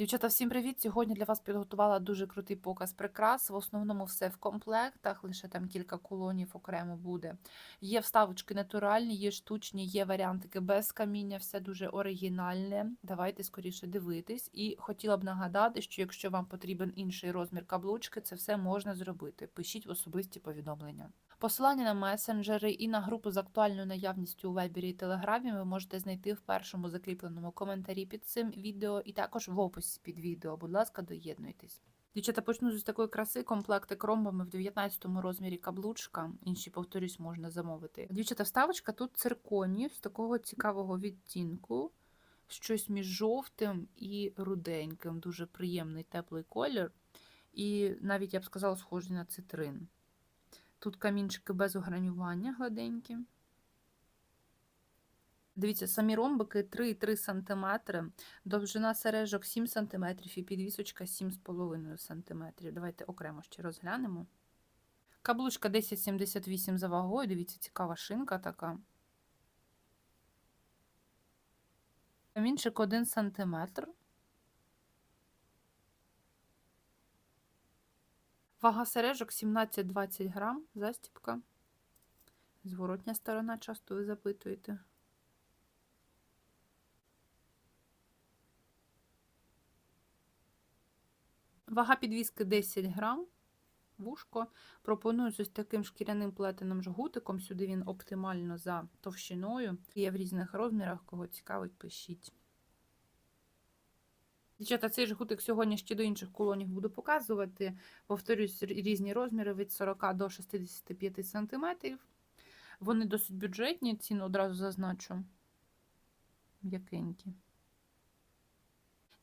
Дівчата, всім привіт! Сьогодні для вас підготувала дуже крутий показ прикрас. В основному все в комплектах, лише там кілька колонів окремо буде. Є вставочки натуральні, є штучні, є варіантики без каміння, все дуже оригінальне. Давайте скоріше дивитись. І хотіла б нагадати, що якщо вам потрібен інший розмір каблучки, це все можна зробити. Пишіть в особисті повідомлення. Посилання на месенджери і на групу з актуальною наявністю у Вайбері і Телеграмі ви можете знайти в першому закріпленому коментарі під цим відео і також в описі під відео. Будь ласка, доєднуйтесь. Дівчата, почну з такої краси. Комплекти кромбами в 19-му розмірі каблучка. Інші, повторюсь, можна замовити. Дівчата, вставочка тут цирконів з такого цікавого відтінку. Щось між жовтим і руденьким. Дуже приємний теплий колір. І навіть я б сказала, схожий на цитрин. Тут камінчики без огранювання гладенькі. Дивіться, самі ромбики 3,3 см, довжина сережок 7 см і підвісочка 7,5 см. Давайте окремо ще розглянемо. Каблучка 10,78 за вагою. Дивіться, цікава шинка така. Камінчик 1 см. Вага сережок 17-20 грам, застіпка. Зворотня сторона, часто ви запитуєте. Вага підвіски 10 грам. Вушко. Пропоную з ось таким шкіряним плетеним жгутиком. Сюди він оптимально за товщиною. Є в різних розмірах, кого цікавить, пишіть. Дівчата, цей жгутик сьогодні ще до інших колонів буду показувати. Повторюсь, різні розміри від 40 до 65 см. Вони досить бюджетні, ціну одразу зазначу. М'якенькі.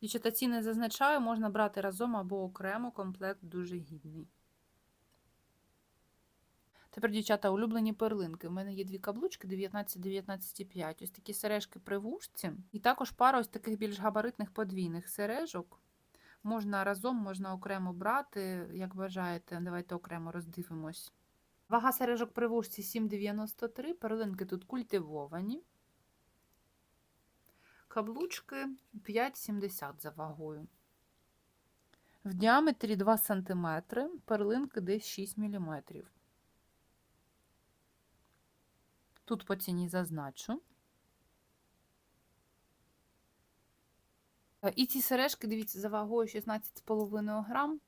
Дівчата, ціни зазначаю, можна брати разом або окремо, комплект дуже гідний. Тепер, дівчата, улюблені перлинки. У мене є дві каблучки 19-19,5. Ось такі сережки при вушці. І також пара ось таких більш габаритних подвійних сережок. Можна разом, можна окремо брати, як бажаєте. Давайте окремо роздивимось. Вага сережок при вушці 7,93. Перлинки тут культивовані. Каблучки 5,70 за вагою. В діаметрі 2 см, перлинки десь 6 мм. Тут по ціні зазначу. І ці сережки, дивіться, за вагою 16,5 грам,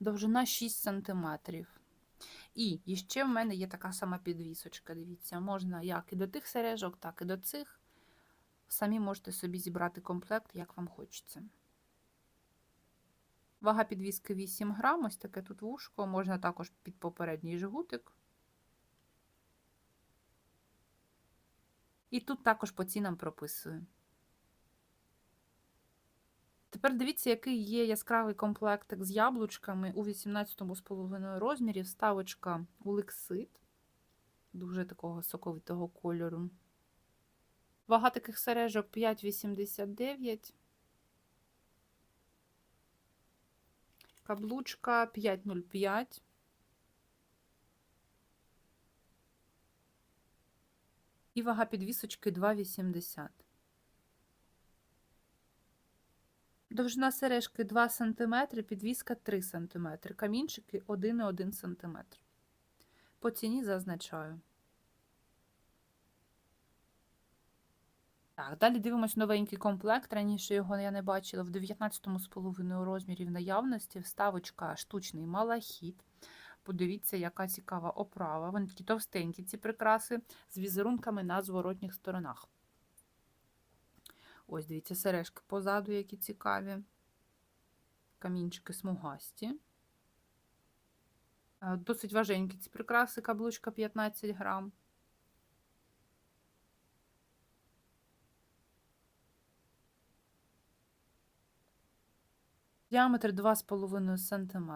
довжина 6 см. І ще в мене є така сама підвісочка. Дивіться, можна як і до тих сережок, так і до цих. Самі можете собі зібрати комплект, як вам хочеться. Вага підвіски 8 грам, ось таке тут вушко, можна також під попередній жгутик. І тут також по цінам прописую. Тепер дивіться, який є яскравий комплектик з яблучками у 18,5 розмірі. Вставочка улексит, дуже такого соковитого кольору. Вага таких сережок 5,89. Каблучка 5,05. І вага підвісочки 2,80. Довжина сережки 2 см, підвіска 3 см. Камінчики 1,1 см. По ціні зазначаю. Так, далі дивимось новенький комплект. Раніше його я не бачила в 19,5 розмірі в наявності. Вставочка штучний малахіт. Подивіться, яка цікава оправа. Вони такі товстенькі ці прикраси з візерунками на зворотніх сторонах. Ось, дивіться, сережки позаду, які цікаві. Камінчики смугасті. Досить важенькі ці прикраси, каблучка 15 грам. Діаметр 2,5 см.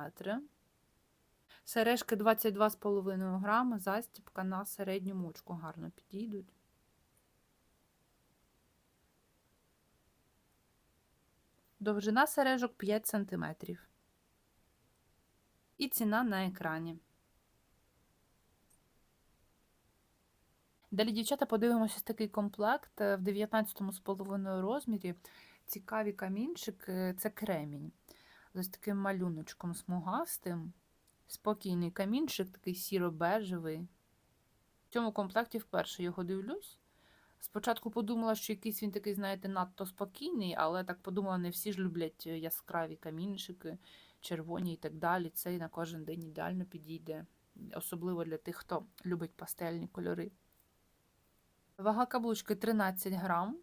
Сережки 22,5 грами, застіпка на середню мочку гарно підійдуть. Довжина сережок 5 см. І ціна на екрані. Далі, дівчата, подивимося такий комплект в 19,5 розмірі. цікаві камінчики це кремінь. з Ось таким малюночком смугастим. Спокійний камінчик, такий сіро-бежевий. В цьому комплекті вперше його дивлюсь. Спочатку подумала, що якийсь він такий, знаєте, надто спокійний, але так подумала, не всі ж люблять е, яскраві камінчики, червоні і так далі. Цей на кожен день ідеально підійде, особливо для тих, хто любить пастельні кольори. Вага каблучки 13 грам.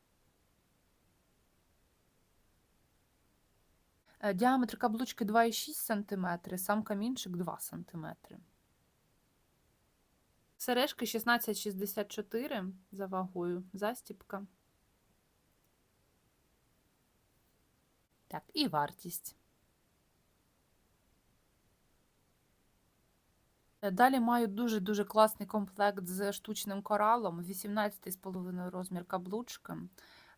Діаметр каблучки 2,6 см, сам камінчик 2 см. Сережки 16,64 за вагою, застіпка. Так, і вартість. Е, Далі маю дуже-дуже класний комплект з штучним коралом, 18,5 розмір каблучка.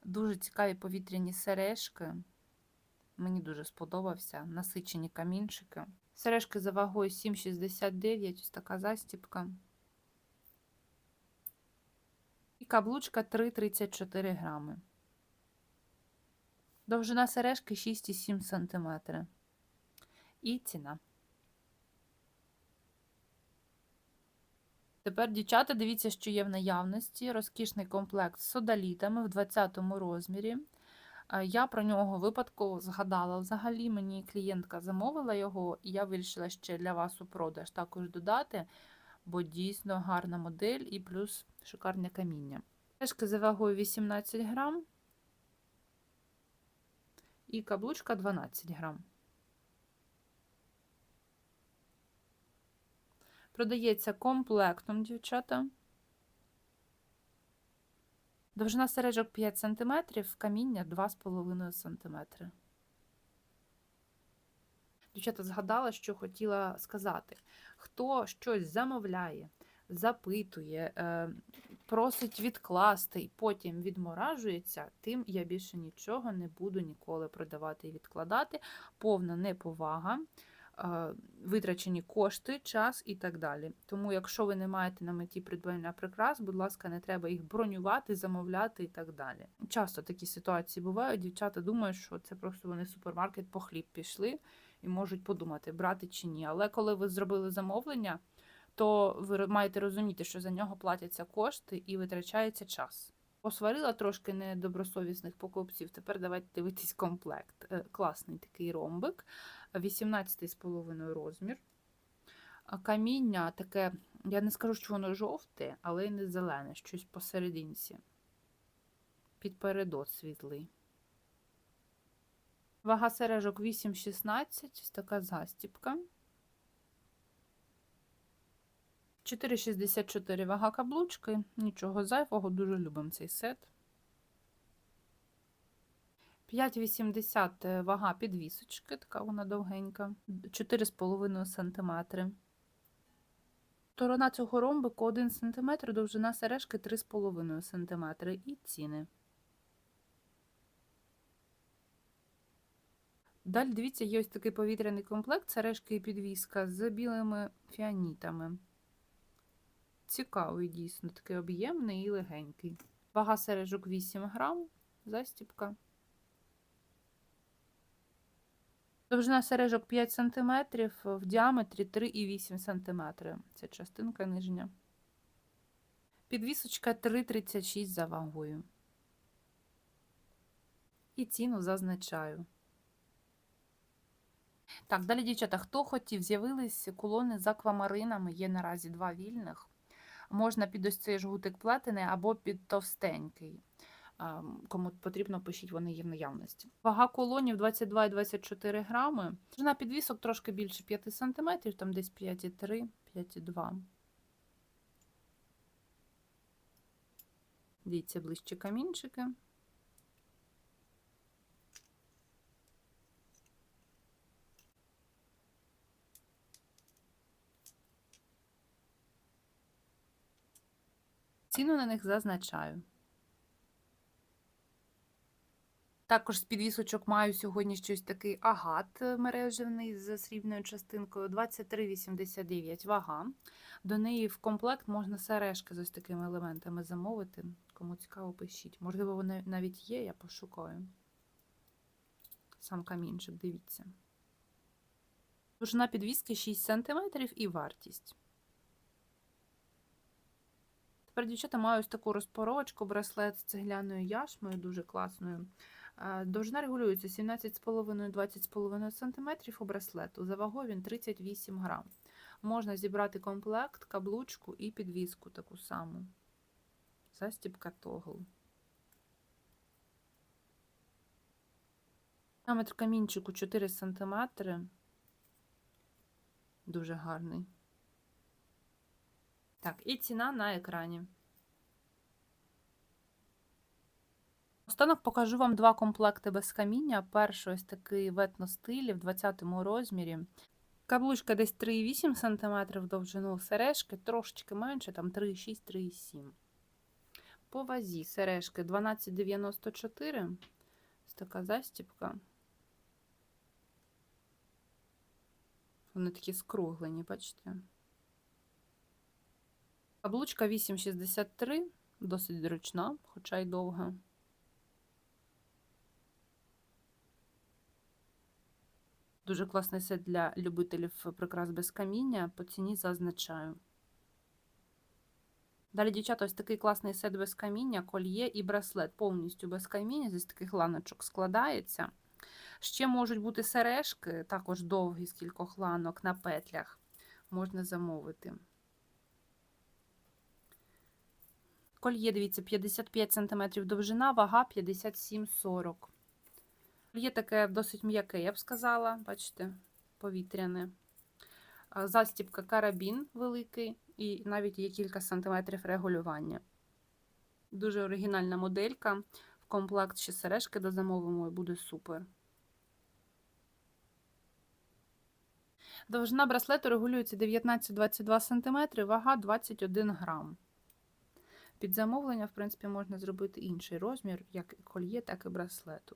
Дуже цікаві повітряні сережки. Мені дуже сподобався. Насичені камінчики. Сережки за вагою 7,69, ось така застіпка. І каблучка 3,34 грами. Довжина сережки 6,7 см. І ціна. Тепер, дівчата, дивіться, що є в наявності. Розкішний комплект з содалітами в 20 розмірі. Е, Я про нього випадково згадала. Взагалі мені клієнтка замовила його, і я вирішила ще для вас у продаж також додати, бо дійсно гарна модель і плюс шикарне каміння. Сережки за вагою 18 грам і каблучка 12 грам. Продається комплектом, дівчата. Довжина сережок 5 см, каміння 2,5 см. Дівчата згадала, що хотіла сказати. Хто щось замовляє, запитує, е, просить відкласти і потім відморажується, тим я більше нічого не буду ніколи продавати і відкладати. Повна неповага витрачені кошти, час і так далі. Тому, якщо ви не маєте на меті придбання прикрас, будь ласка, не треба їх бронювати, замовляти і так далі. Часто такі ситуації бувають. Дівчата думають, що це просто вони в супермаркет по хліб пішли і можуть подумати, брати чи ні. Але коли ви зробили замовлення, то ви маєте розуміти, що за нього платяться кошти і витрачається час. Посварила трошки недобросовісних покупців. Тепер давайте дивитись комплект. Е, Класний такий ромбик, 18,5 розмір. Каміння таке, я не скажу, що воно жовте, але й не зелене, щось посерединці. Підпередок світлий. Вага сережок 8,16, ось така застіпка. 4,64 вага каблучки, нічого зайвого, дуже любимо цей сет. 5,80 вага підвісочки, така вона довгенька, 4,5 см. Сторона цього ромбику 1 см, довжина сережки 3,5 см і ціни. Далі, дивіться, є ось такий повітряний комплект, сережки і підвіска з білими фіанітами. Цікавий, дійсно, такий об'ємний і легенький. Вага сережок 8 грам, застіпка. Довжина сережок 5 см, в діаметрі 3,8 см. Це частинка нижня. Підвісочка 3,36 за вагою. І ціну зазначаю. Так, далі, дівчата, хто хотів, з'явились колони з аквамаринами, є наразі два вільних. Можна під ось цей жгутик плетений або під товстенький. Кому потрібно, пишіть, вони є в наявності. Вага колонів 22 і 24 грами. Довжина підвісок трошки більше 5 см, там десь 5,3, 5,2. Дивіться ближче камінчики. Ціну на них зазначаю. Також з підвісочок маю сьогодні щось такий агат мережевний з срібною частинкою 23,89 вага. До неї в комплект можна сережки з ось такими елементами замовити. Кому цікаво, пишіть. Можливо, вони навіть є, я пошукаю. сам камінчик, дивіться. Довжина підвіски 6 см і вартість. Тепер дівчата маю ось таку розпоровочку, браслет з цегляною яшмою, дуже класною. Довжина регулюється 17,5-20,5 см у браслету. За вагою він 38 грам. Можна зібрати комплект, каблучку і підвіску таку саму. Застібка тогл. Діаметр камінчику 4 см. Дуже гарний. Так, і ціна на екрані. Останок покажу вам два комплекти без каміння. Перший ось такий в етностилі в 20 розмірі. Каблучка десь 3,8 см в довжину, сережки трошечки менше, там 3,6-3,7. По вазі сережки 12,94. Ось така застіпка. Вони такі скруглені, бачите? Каблучка 8,63, досить зручна, хоча й довга. Дуже класний сет для любителів прикрас без каміння. По ціні зазначаю. Далі, дівчата, ось такий класний сет без каміння, кольє і браслет. Повністю без каміння, зі таких ланочок складається. Ще можуть бути сережки, також довгі з кількох ланок на петлях. Можна замовити. Кольє, дивіться, 55 см довжина, вага 57,40 Є таке досить м'яке, я б сказала, бачите, повітряне. Застібка карабін великий, і навіть є кілька сантиметрів регулювання. Дуже оригінальна моделька. В комплект ще сережки дозамовимо і буде супер. Довжина браслету регулюється 19-22 см, вага 21 грам. Під замовлення, в принципі, можна зробити інший розмір, як кольє, так і браслету.